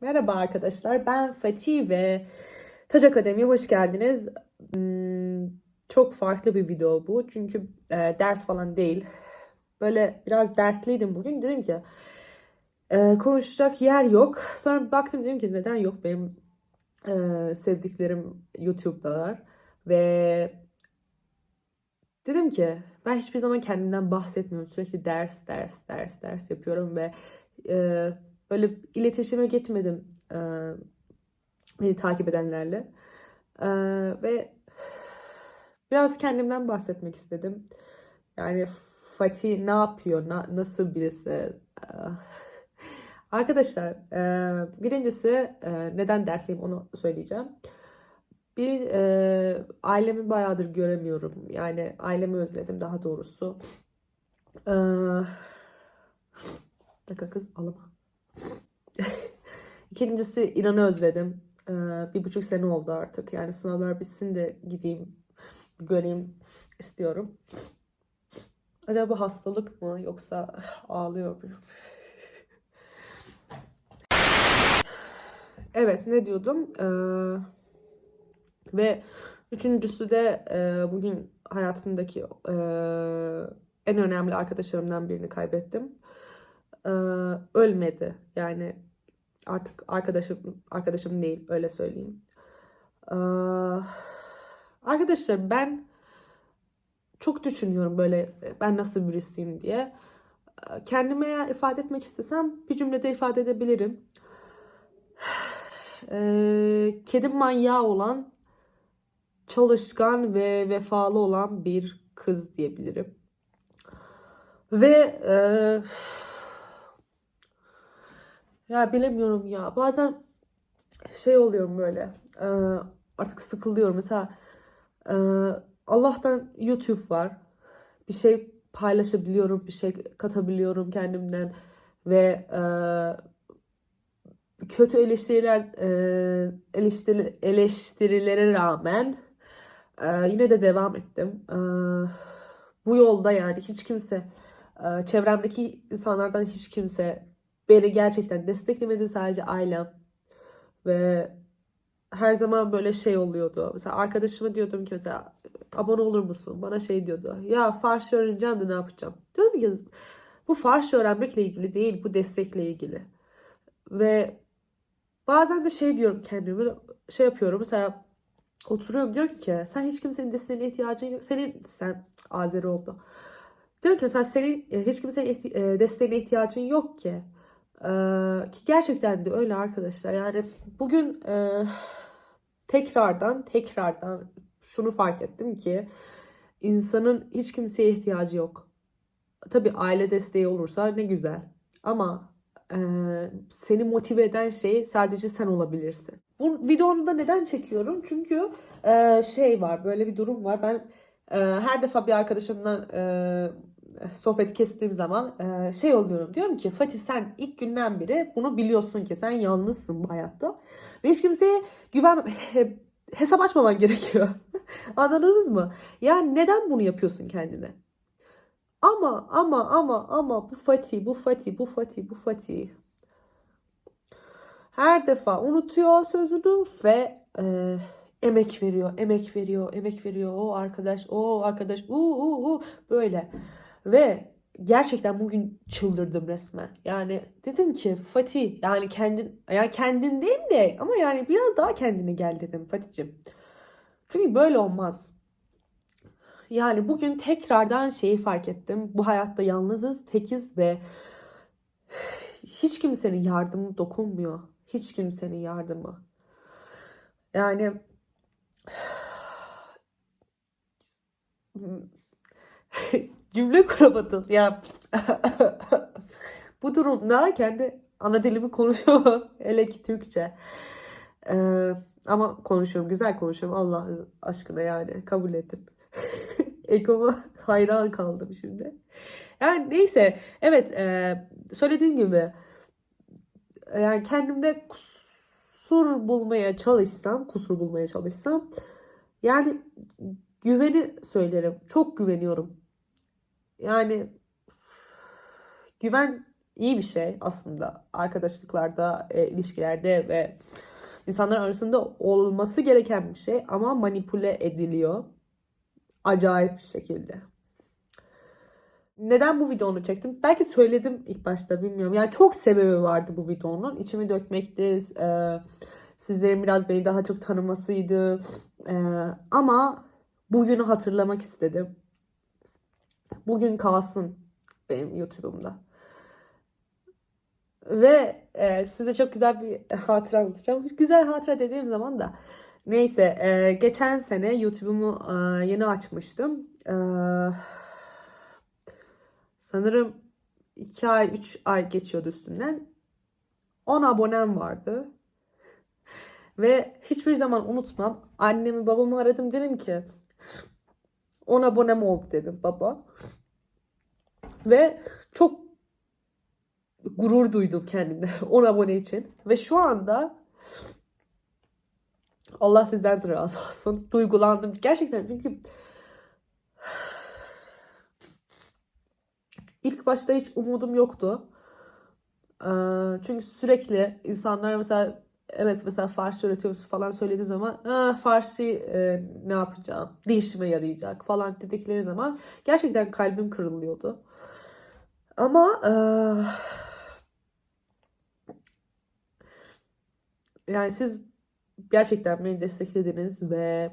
Merhaba arkadaşlar, ben Fatih ve Tac Akademi'ye hoş geldiniz. Hmm, Çok farklı bir video bu çünkü e, ders falan değil. Böyle biraz dertliydim bugün. Dedim ki e, konuşacak yer yok. Sonra baktım dedim ki neden yok benim e, sevdiklerim YouTube'dalar. Ve dedim ki ben hiçbir zaman kendimden bahsetmiyorum. Sürekli ders, ders, ders, ders yapıyorum ve e, böyle iletişime geçmedim e, beni takip edenlerle. E, ve biraz kendimden bahsetmek istedim. Yani Fatih ne yapıyor, na- nasıl birisi? E, arkadaşlar, e, birincisi e, neden dertliyim onu söyleyeceğim. Bir, e, ailemi bayağıdır göremiyorum. Yani ailemi özledim daha doğrusu. E, dakika kız alama. İkincisi İran'ı özledim. Ee, bir buçuk sene oldu artık. Yani sınavlar bitsin de gideyim, göreyim istiyorum. Acaba hastalık mı yoksa ağlıyor muyum? Evet ne diyordum? Ee, ve üçüncüsü de e, bugün hayatımdaki e, en önemli arkadaşlarımdan birini kaybettim. Ee, ölmedi. Yani artık arkadaşım arkadaşım değil öyle söyleyeyim. Ee, arkadaşlar ben çok düşünüyorum böyle ben nasıl birisiyim diye. Ee, Kendime eğer ifade etmek istesem bir cümlede ifade edebilirim. Ee, kedi manyağı olan, çalışkan ve vefalı olan bir kız diyebilirim. Ve e, ya bilemiyorum ya. Bazen şey oluyorum böyle. e, artık sıkılıyorum. Mesela e, Allah'tan YouTube var. Bir şey paylaşabiliyorum, bir şey katabiliyorum kendimden ve e, kötü eleştiriler e, eleştiri, eleştirilere rağmen e, yine de devam ettim. E, bu yolda yani hiç kimse e, çevremdeki insanlardan hiç kimse beni gerçekten desteklemedi sadece ailem ve her zaman böyle şey oluyordu. Mesela arkadaşıma diyordum ki mesela abone olur musun? Bana şey diyordu. Ya Farsça öğreneceğim de ne yapacağım? Diyorum ki bu Farsça öğrenmekle ilgili değil, bu destekle ilgili. Ve bazen de şey diyorum kendime, şey yapıyorum mesela oturuyorum diyor ki sen hiç kimsenin desteğine ihtiyacın yok. Senin sen Azeri oldu. Diyor ki mesela senin e, hiç kimsenin e, desteğine ihtiyacın yok ki. Ki gerçekten de öyle arkadaşlar. Yani bugün e, tekrardan tekrardan şunu fark ettim ki insanın hiç kimseye ihtiyacı yok. Tabii aile desteği olursa ne güzel. Ama e, seni motive eden şey sadece sen olabilirsin. Bu videonu da neden çekiyorum? Çünkü e, şey var, böyle bir durum var. Ben e, her defa bir arkadaşımdan e, sohbet kestiğim zaman e, şey oluyorum. Diyorum ki Fatih sen ilk günden beri bunu biliyorsun ki sen yalnızsın bu hayatta. Ve hiç kimseye güven hesap açmaman gerekiyor. Anladınız mı? Yani neden bunu yapıyorsun kendine? Ama ama ama ama bu Fatih, bu Fatih, bu Fatih, bu Fatih. Her defa unutuyor sözünü ve e, emek veriyor, emek veriyor, emek veriyor. O arkadaş, o arkadaş, u u u böyle. Ve gerçekten bugün çıldırdım resmen. Yani dedim ki Fatih yani kendin yani kendindeyim de ama yani biraz daha kendine gel dedim Fatih'cim. Çünkü böyle olmaz. Yani bugün tekrardan şeyi fark ettim. Bu hayatta yalnızız, tekiz ve hiç kimsenin yardımı dokunmuyor. Hiç kimsenin yardımı. Yani cümle kuramadım. Ya bu durumda kendi ana dilimi konuşuyor. Hele ki Türkçe. Ee, ama konuşuyorum. Güzel konuşuyorum. Allah aşkına yani. Kabul edin. Egoma hayran kaldım şimdi. Yani neyse. Evet. e, söylediğim gibi yani kendimde kusur bulmaya çalışsam, kusur bulmaya çalışsam yani güveni söylerim. Çok güveniyorum. Yani güven iyi bir şey aslında arkadaşlıklarda, e, ilişkilerde ve insanlar arasında olması gereken bir şey ama manipüle ediliyor. Acayip bir şekilde. Neden bu videonu çektim? Belki söyledim ilk başta bilmiyorum. Yani çok sebebi vardı bu videonun. İçimi dökmekti. E, sizlerin biraz beni daha çok tanımasıydı. E, ama bugünü hatırlamak istedim. Bugün kalsın benim YouTube'umda. Ve e, size çok güzel bir hatıra anlatacağım. Güzel hatıra dediğim zaman da neyse e, geçen sene YouTube'umu e, yeni açmıştım. E, sanırım 2 ay 3 ay geçiyordu üstünden. 10 abonem vardı. Ve hiçbir zaman unutmam. Annemi babamı aradım dedim ki 10 abonem oldu dedim baba. Ve çok gurur duydum kendimde 10 abone için. Ve şu anda Allah sizden de razı olsun. Duygulandım. Gerçekten çünkü ilk başta hiç umudum yoktu. Çünkü sürekli insanlar mesela evet mesela Farsça öğretiyoruz falan söylediği zaman "Aa, Farsi e, ne yapacağım? Ne işime yarayacak falan dedikleri zaman gerçekten kalbim kırılıyordu. Ama e, yani siz gerçekten beni desteklediniz ve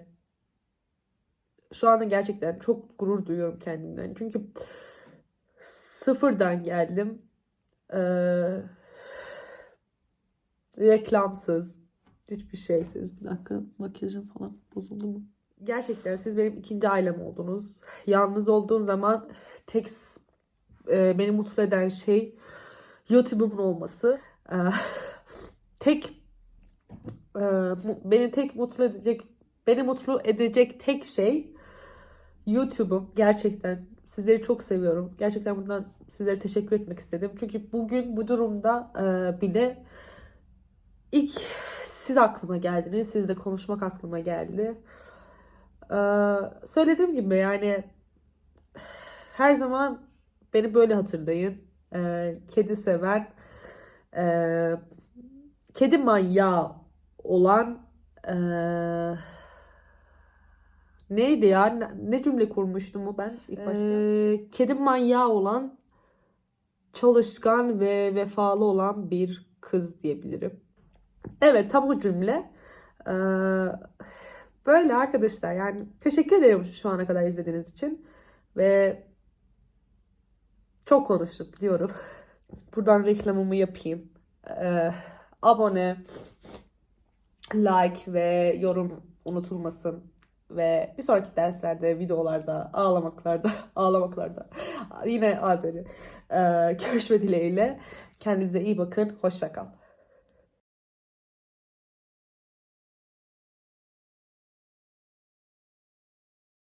şu anda gerçekten çok gurur duyuyorum kendimden. Çünkü sıfırdan geldim. Ee, reklamsız, hiçbir şeysiz. Bir dakika makyajım falan bozuldu mu? Gerçekten siz benim ikinci ailem oldunuz. Yalnız olduğum zaman tek e, beni mutlu eden şey YouTube'umun olması. Ee, tek e, beni tek mutlu edecek beni mutlu edecek tek şey YouTube'um. Gerçekten sizleri çok seviyorum. Gerçekten buradan sizlere teşekkür etmek istedim. Çünkü bugün bu durumda e, bile ilk siz aklıma geldiniz. Sizle konuşmak aklıma geldi. Ee, söylediğim gibi yani her zaman beni böyle hatırlayın. Ee, kedi seven, e, kedi manyağı olan e, neydi ya? Ne, ne cümle kurmuştum mu ben ilk başta? Ee, kedi manyağı olan, çalışkan ve vefalı olan bir kız diyebilirim. Evet tam o cümle. Ee, böyle arkadaşlar yani teşekkür ederim şu ana kadar izlediğiniz için ve çok konuştum biliyorum. Buradan reklamımı yapayım. Ee, abone, like ve yorum unutulmasın. Ve bir sonraki derslerde, videolarda, ağlamaklarda, ağlamaklarda yine Azeri. Ee, görüşme dileğiyle. Kendinize iyi bakın. Hoşça.